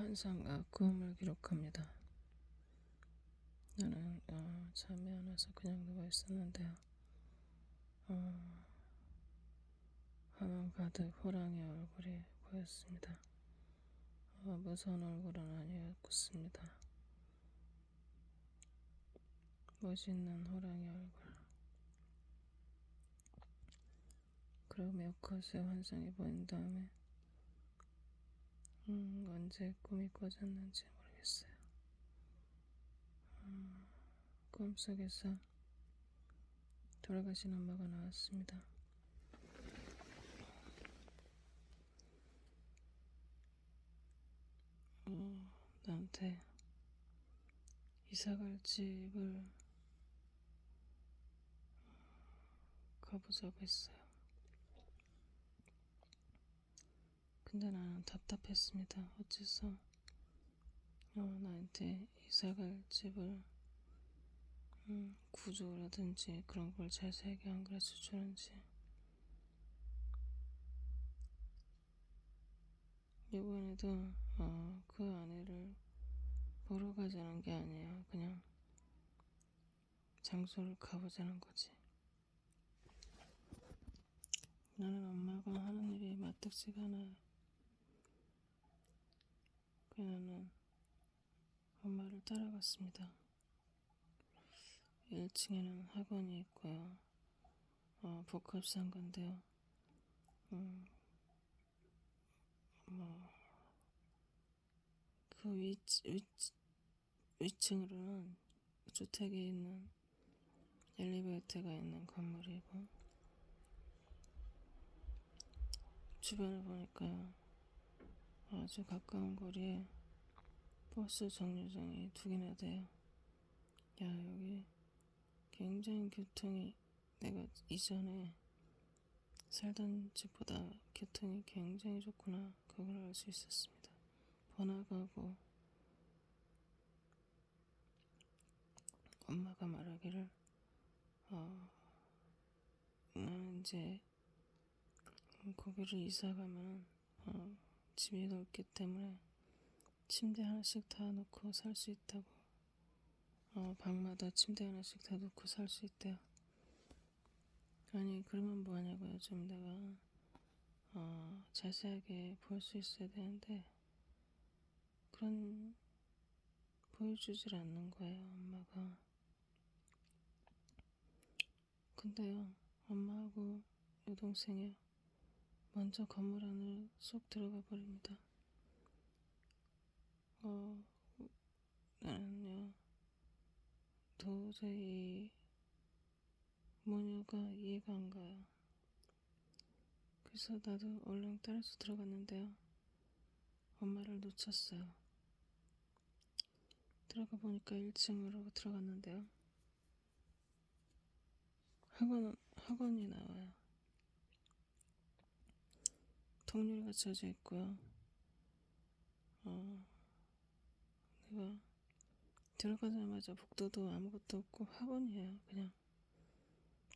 환상 아, 꿈을 기록합니다. 나는 어, 잠이 안 와서 그냥 누워 있었는데요. 어, 화면 가득 호랑이 얼굴이 보였습니다. 어, 무서운 얼굴은 아니었습니다. 멋있는 호랑이 얼굴. 그리고 몇 컷의 환상이 보인 다음에 음, 언제 꿈이 꿔졌는지 모르겠어요. 음, 꿈속에서 돌아가신 엄마가 나왔습니다. 어, 나한테 이사갈 집을 가보자고 했어요. 근데 나는 답답했습니다. 어째서 어, 나한테 이사갈 집을 음, 구조라든지 그런 걸 자세하게 안 가르쳐 주는지 이번에도 어, 그 아내를 보러 가자는 게 아니에요. 그냥 장소를 가보자는 거지. 나는 엄마가 하는 일이 마뜩지가 않아요. 그래서 나는 엄마를 따라갔습니다. 1층에는 학원이 있고요. 어, 복합상가인데요. 음, 뭐, 그 위, 위, 위층으로는 주택이 있는 엘리베이터가 있는 건물이고, 주변을 보니까요. 아주 가까운 거리에 버스 정류장이 두 개나 돼요. 야, 여기 굉장히 교통이 내가 이전에 살던 집보다 교통이 굉장히 좋구나. 그걸 알 수 있었습니다. 번화가고 엄마가 말하기를 어, 나는 이제 거기를 이사 가면 어, 집이 넓기 때문에 침대 하나씩 다 놓고 살 수 있다고. 어, 방마다 침대 하나씩 다 놓고 살 수 있대요. 아니, 그러면 뭐 하냐고요. 좀 내가, 어, 자세하게 볼 수 있어야 되는데, 그런, 보여주질 않는 거예요, 엄마가. 근데요, 엄마하고 여동생이요. 먼저 건물 안으로 쏙 들어가 버립니다. 어, 나는요, 도저히 모녀가 이해가 안 가요. 그래서 나도 얼른 따라서 들어갔는데요. 엄마를 놓쳤어요. 들어가 보니까 1층으로 들어갔는데요. 학원, 학원이 나와요. 통유리가 쳐져 있고요. 어, 내가 들어가자마자 복도도 아무것도 없고 학원이에요, 그냥.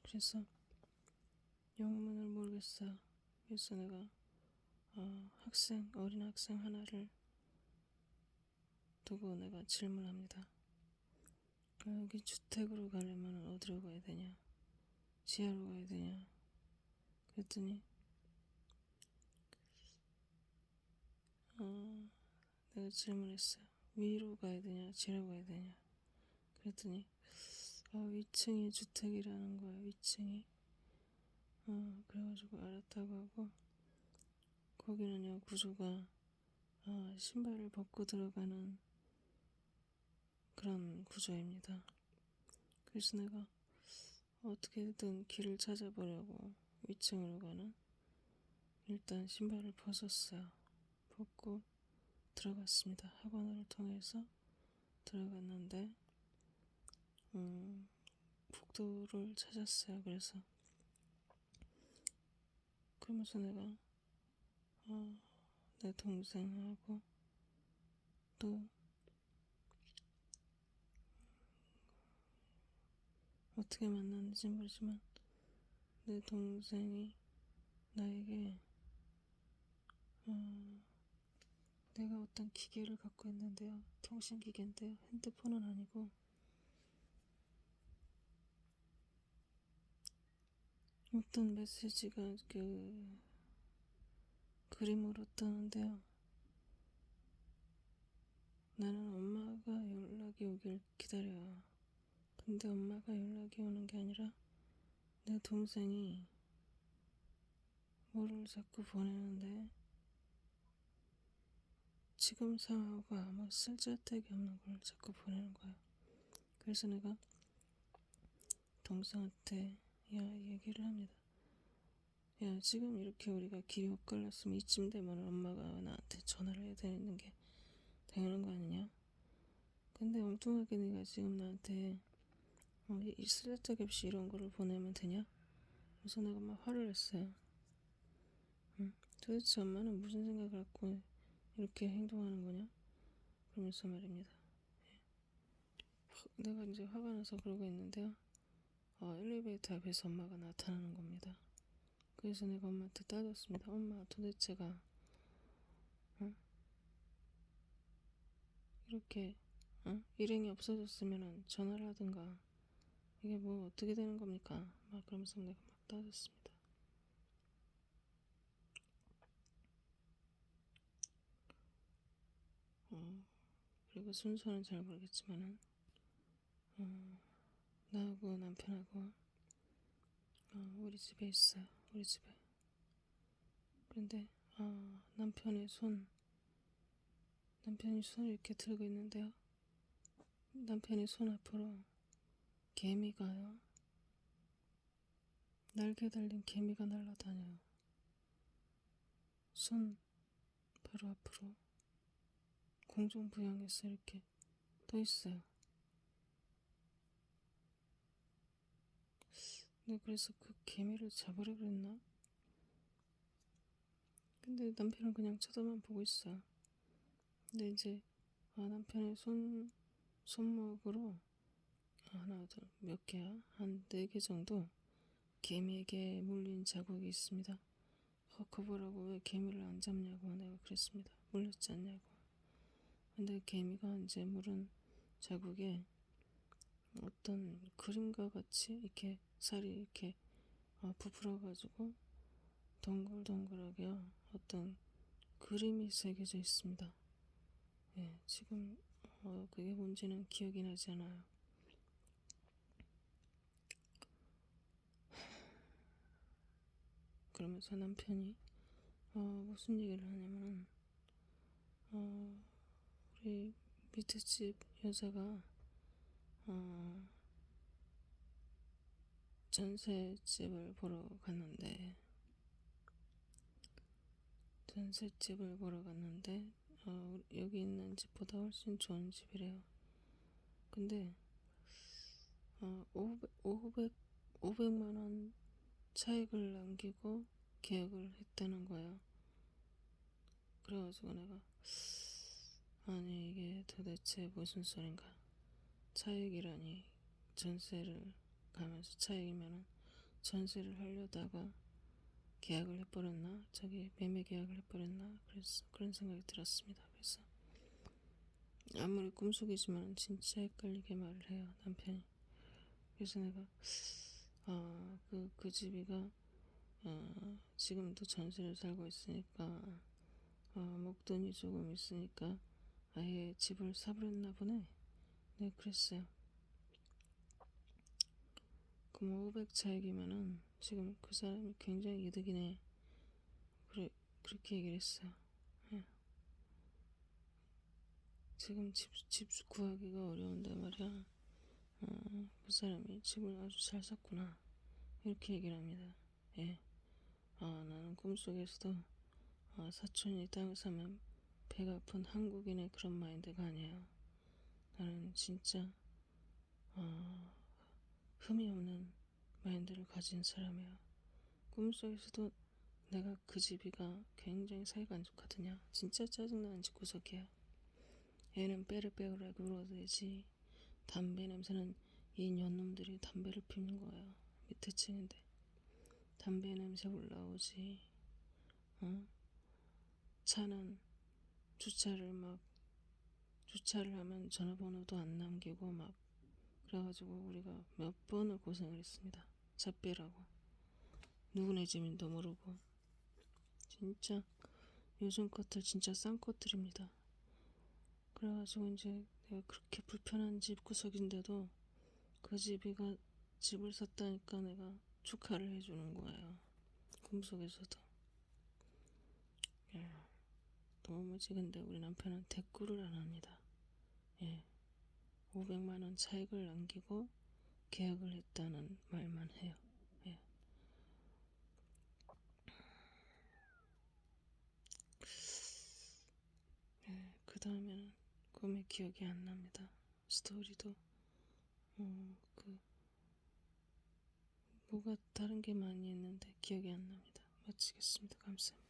그래서 영문을 모르겠어요. 그래서 내가 어, 학생, 어린 학생 하나를 두고 내가 질문합니다. 여기 주택으로 가려면 어디로 가야 되냐? 지하로 가야 되냐? 그랬더니 어, 내가 질문했어요. 위로 가야 되냐, 지하로 가야 되냐. 그랬더니 어, 위층이 주택이라는 거야, 위층이. 어, 그래가지고 알았다고 하고 거기는요 구조가 어, 신발을 벗고 들어가는 그런 구조입니다. 그래서 내가 어떻게든 길을 찾아보려고 위층으로 가는 일단 신발을 벗었어요. 벗고 들어갔습니다. 학원을 통해서 들어갔는데 음, 복도를 찾았어요. 그래서 그러면서 내가 어, 내 동생하고 또 어떻게 만났는지 모르지만 내 동생이 나에게 어, 내가 어떤 기계를 갖고 있는데요. 통신기계인데요. 핸드폰은 아니고 어떤 메시지가 그 그림으로 뜨는데요. 나는 엄마가 연락이 오길 기다려요. 근데 엄마가 연락이 오는 게 아니라 내 동생이 뭐를 자꾸 보내는데 지금 상황하고 아무 쓸데기 없는 걸 자꾸 보내는 거야. 그래서 내가 동생한테 야 얘기를 합니다. 야 지금 이렇게 우리가 길이 엇갈렸으면 이쯤 되면 엄마가 나한테 전화를 해야 되는 게 당연한 거 아니냐? 근데 엉뚱하게 네가 지금 나한테 어, 이- 이 쓸데기 없이 이런 거를 보내면 되냐? 그래서 내가 막 화를 냈어요. 응? 도대체 엄마는 무슨 생각을 갖고 이렇게 행동하는 거냐? 그러면서 말입니다. 예. 화- 내가 이제 화가 나서 그러고 있는데요. 어, 엘리베이터 앞에서 엄마가 나타나는 겁니다. 그래서 내가 엄마한테 따졌습니다. 엄마 도대체가 어? 이렇게 어? 일행이 없어졌으면 전화를 하든가 이게 뭐 어떻게 되는 겁니까? 막 그러면서 내가 막 따졌습니다. 그리고 순서는 잘 모르겠지만은 어, 나하고 남편하고 어, 우리 집에 있어요. 우리 집에. 그런데 어, 남편의 손 남편이 손을 이렇게 들고 있는데요. 남편의 손 앞으로 개미가요. 날개 달린 개미가 날아다녀요. 손 바로 앞으로 공중부양해서 이렇게 떠 있어요. 네, 그래서 그 개미를 잡으려 그랬나? 근데 남편은 그냥 쳐다만 보고 있어요. 근데 이제 아, 남편의 손 손목으로 하나 둘몇 개야? 한 네 개 정도 개미에게 물린 자국이 있습니다. 어, 거보라고 왜 개미를 안 잡냐고 내가 그랬습니다. 물렸지 않냐고. 근데 개미가 이제 물은 자국에 어떤 그림과 같이 이렇게 살이 이렇게 어, 부풀어가지고 동글동글하게 어떤 그림이 새겨져 있습니다. 예, 지금 어, 그게 뭔지는 기억이 나지 않아요. 그러면서 남편이 어, 무슨 얘기를 하냐면 어, 우리 밑에 집 여자가 어, 전셋집을 보러 갔는데 전셋집을 보러 갔는데 어, 여기 있는 집보다 훨씬 좋은 집이래요. 근데 어, 500, 500, 500만 원 차익을 남기고 계약을 했다는 거예요. 그래가지고 내가 아니 이게 도대체 무슨 소린가? 차익이라니 전세를 가면서 차익이면은 전세를 하려다가 계약을 해버렸나? 저기 매매 계약을 해버렸나? 그래서 그런 생각이 들었습니다. 그래서 아무리 꿈속이지만 진짜 헷갈리게 말을 해요 남편이. 그래서 내가 아그그 그 집이가 어, 지금도 전세를 살고 있으니까 어, 목돈이 조금 있으니까 아예 집을 사버렸나 보네. 네 그랬어요. 그럼 500 차익이면은 지금 그 사람이 굉장히 이득이네. 그래 그렇게 얘기를 했어요. 예. 지금 집, 집 구하기가 어려운데 말이야. 어, 그 사람이 집을 아주 잘 샀구나. 이렇게 얘기를 합니다. 예. 아, 나는 꿈속에서도 아, 사촌이 땅을 사면 배가 아픈 한국인의 그런 마인드가 아니에요. 나는 진짜 어, 흠이 없는 마인드를 가진 사람이에요. 꿈속에서도 내가 그 집이가 굉장히 사이가 안 좋거든요. 진짜 짜증나는 집 구석이야. 애는 빼를 빼오라고 울어대지. 담배 냄새는 이 년놈들이 담배를 피는 거예요. 밑에 층인데. 담배 냄새 올라오지. 어? 차는 주차를 막 주차를 하면 전화번호도 안 남기고 막 그래가지고 우리가 몇 번을 고생을 했습니다. 차 빼라고 누구네 집인도 모르고 진짜 요즘 것들 진짜 싼 것들입니다. 그래가지고 이제 내가 그렇게 불편한 집 구석인데도 그 집이가 집을 샀다니까 내가 축하를 해주는 거예요. 꿈속에서도. 예. 너무지 근데 우리 남편은 대꾸를 안 합니다. 예. 500만 원 차익을 남기고 계약을 했다는 말만 해요. 예. 예, 그 다음에는 꿈이 기억이 안 납니다. 스토리도 어, 그 뭐가 다른 게 많이 있는데 기억이 안 납니다. 마치겠습니다. 감사합니다.